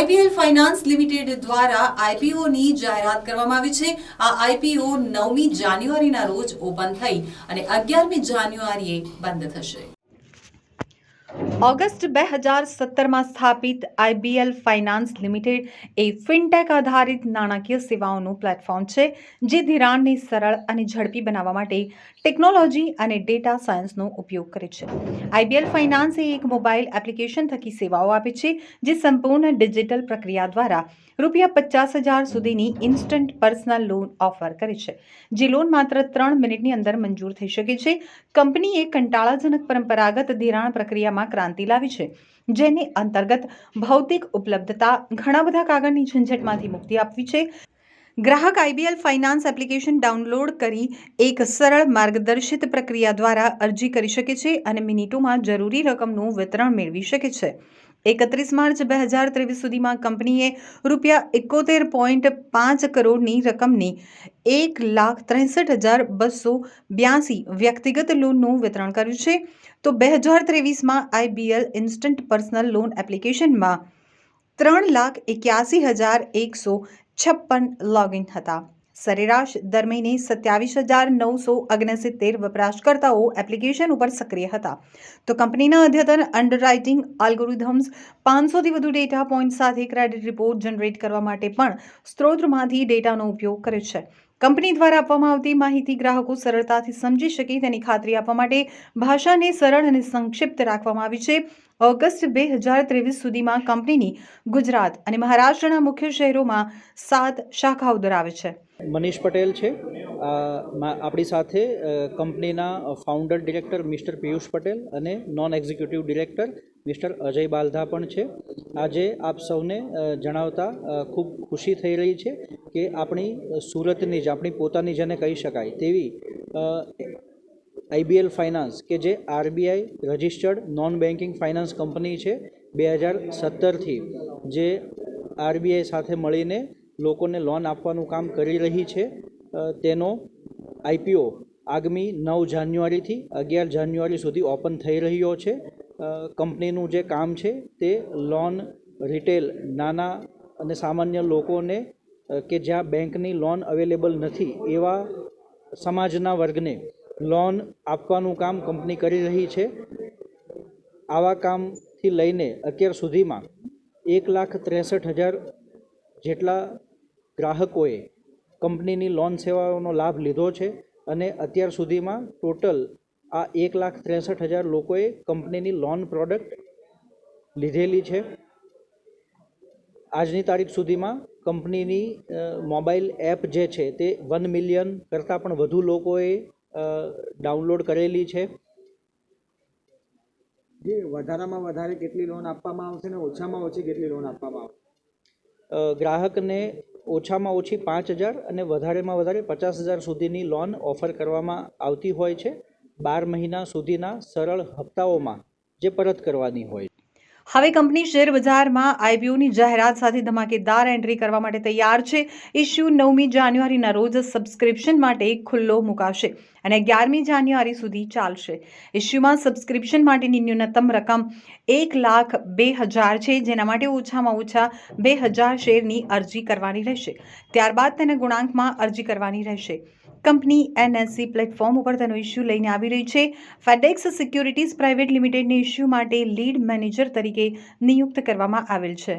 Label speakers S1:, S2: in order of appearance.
S1: IPL finance limited દ્વારા આઈપીઓની જાહેરાત કરવામાં આવી છે. આ આઈપીઓ નવમી જાન્યુઆરીના રોજ ઓપન થઈ અને અગિયારમી જાન્યુઆરીએ બંધ થશે. ઓગસ્ટ બે હજાર સત્તરમાં સ્થાપિત આઈબીએલ ફાઇનાન્સ લિમિટેડ એ ફિનટેક આધારિત નાણાકીય સેવાઓનું પ્લેટફોર્મ છે, જે ધિરાણને સરળ અને ઝડપી બનાવવા માટે ટેકનોલોજી અને ડેટા સાયન્સનો ઉપયોગ કરે છે. આઈબીએલ ફાઇનાન્સ એ એક મોબાઈલ એપ્લિકેશન થકી સેવાઓ આપે છે, જે સંપૂર્ણ ડિજિટલ પ્રક્રિયા દ્વારા રૂપિયા પચાસ હજાર સુધીની ઇન્સ્ટન્ટ પર્સનલ લોન ઓફર કરે છે, જે લોન માત્ર ત્રણ મિનિટની અંદર મંજૂર થઈ શકે છે. કંપનીએ કંટાળાજનક પરંપરાગત ધિરાણ પ્રક્રિયામાં ક્રાંતિ લાવી છે, જેની અંતર્ગત ભૌતિક ઉપલબ્ધતા ઘણા બધા કાગળની ઝંઝટમાંથી મુક્તિ આપવી છે. ગ્રાહક આઈબીએલ ફાઇનાન્સ એપ્લિકેશન ડાઉનલોડ કરી એક સરળ માર્ગદર્શિત પ્રક્રિયા દ્વારા અરજી કરી શકે છે અને મિનિટોમાં જરૂરી રકમનું વિતરણ મેળવી શકે છે. એકત્રીસ માર્ચ બે હજાર ત્રેવીસ સુધીમાં કંપનીએ રૂપિયા એકોતેર પોઈન્ટ પાંચ કરોડની રકમની એક લાખ ત્રેસઠ હજાર બસો બ્યાસી વ્યક્તિગત લોનનું વિતરણ કર્યું છે. તો બે હજાર ત્રેવીસમાં આઈબીએલ ઇન્સ્ટન્ટ પર્સનલ લોન એપ્લિકેશનમાં ત્રણ લાખ એક્યાસી હજાર એકસો છપ્પન લોગિન હતા. સરેરાશ દર મહિને સત્યાવીસ હજાર નવસો ઓગણસિત્તેર વપરાશકર્તાઓ એપ્લિકેશન ઉપર સક્રિય હતા. તો કંપનીના અદ્યતન અંડરરાઇટિંગ આલ્ગોરિધમ્સ પાંચસોથી વધુ ડેટા પોઈન્ટ સાથે ક્રેડિટ રિપોર્ટ જનરેટ કરવા માટે પણ સ્ત્રોતમાંથી ડેટાનો ઉપયોગ કરે છે. કંપની દ્વારા આપવામાં આવતી માહિતી ગ્રાહકો સરળતાથી સમજી શકે તેની ખાતરી આપવા માટે ભાષાને સરળ અને સંક્ષિપ્ત રાખવામાં આવી છે. ઓગસ્ટ બે હજાર ત્રેવીસ સુધીમાં કંપનીની ગુજરાત અને મહારાષ્ટ્રના મુખ્ય શહેરોમાં સાત શાખાઓ ધરાવે છે.
S2: મનીષ પટેલ છે. આપણી સાથે કંપનીના founder director mister Piyush Patel અને non executive director mister Ajay Baldha પણ છે. આજે આપ સૌને જણાવતા ખૂબ ખુશી થઈ રહી છે કે આપણી સુરતની જ, આપણી પોતાની જેને કહી શકાય તેવી આઈબીએલ ફાઇનાન્સ કે જે RBI registered non banking finance company છે, બે હજાર સત્તરથી, જે આરબીઆઈ સાથે મળીને લોકોને લોન આપવાનું કામ કરી રહી છે. તેનો આઈપીઓ આગામી નવ જાન્યુઆરીથી અગિયાર જાન્યુઆરી સુધી ઓપન થઈ રહ્યો છે. કંપનીનું જે કામ છે તે લોન રિટેલ નાના અને સામાન્ય લોકોને કે જ્યાં બેંકની લોન અવેલેબલ નથી એવા સમાજના વર્ગને લોન આપવાનું કામ કંપની કરી રહી છે. આવા કામથી લઈને અત્યાર સુધીમાં એક લાખ ત્રેસઠ હજાર જેટલા ગ્રાહકોએ કંપનીની લોન સેવાઓનો લાભ લીધો છે અને અત્યાર સુધીમાં ટોટલ આ એક લાખ ત્રેસઠ હજાર લોકોએ કંપનીની લોન પ્રોડક્ટ લીધેલી છે. આજની તારીખ સુધીમાં કંપનીની મોબાઈલ એપ જે છે તે વન મિલિયન કરતાં પણ વધુ લોકોએ ડાઉનલોડ કરેલી છે.
S3: જે વધારામાં વધારે કેટલી લોન આપવામાં આવશે ને ઓછામાં ઓછી કેટલી લોન આપવામાં આવશે?
S2: ગ્રાહકને ઓછામાં ઓછી પાંચ હજાર અને વધારેમાં વધારે પચાસ હજાર સુધીની લોન ઓફર કરવામાં આવતી હોય છે બાર મહિના સુધીના સરળ હપ્તાઓમાં જે પરત કરવાની હોય
S1: હવે કંપની શેર બજારમાં આઈપીઓની જાહેરાત સાથે ધમાકેદાર એન્ટ્રી કરવા માટે તૈયાર છે. ઇશ્યુ નવમી જાન્યુઆરીના રોજ સબસ્ક્રિપ્શન માટે ખુલ્લો મુકાશે અને અગિયારમી જાન્યુઆરી સુધી ચાલશે. ઇશ્યુમાં સબસ્ક્રિપ્શન માટેની ન્યૂનતમ રકમ એક લાખ બે હજાર છે, જેના માટે ઓછામાં ઓછા બે હજાર શેરની અરજી કરવાની રહેશે. ત્યારબાદ તેના ગુણાંકમાં અરજી કરવાની રહેશે. કંપની એનએસસી પ્લેટફોર્મ ઉપર તેનો ઇસ્યુ લઈને આવી રહી છે. ફેડેક્સ સિક્યુરિટીઝ પ્રાઇવેટ લિમિટેડને ઇસ્યુ માટે લીડ મેનેજર તરીકે નિયુક્ત કરવામાં આવેલ છે.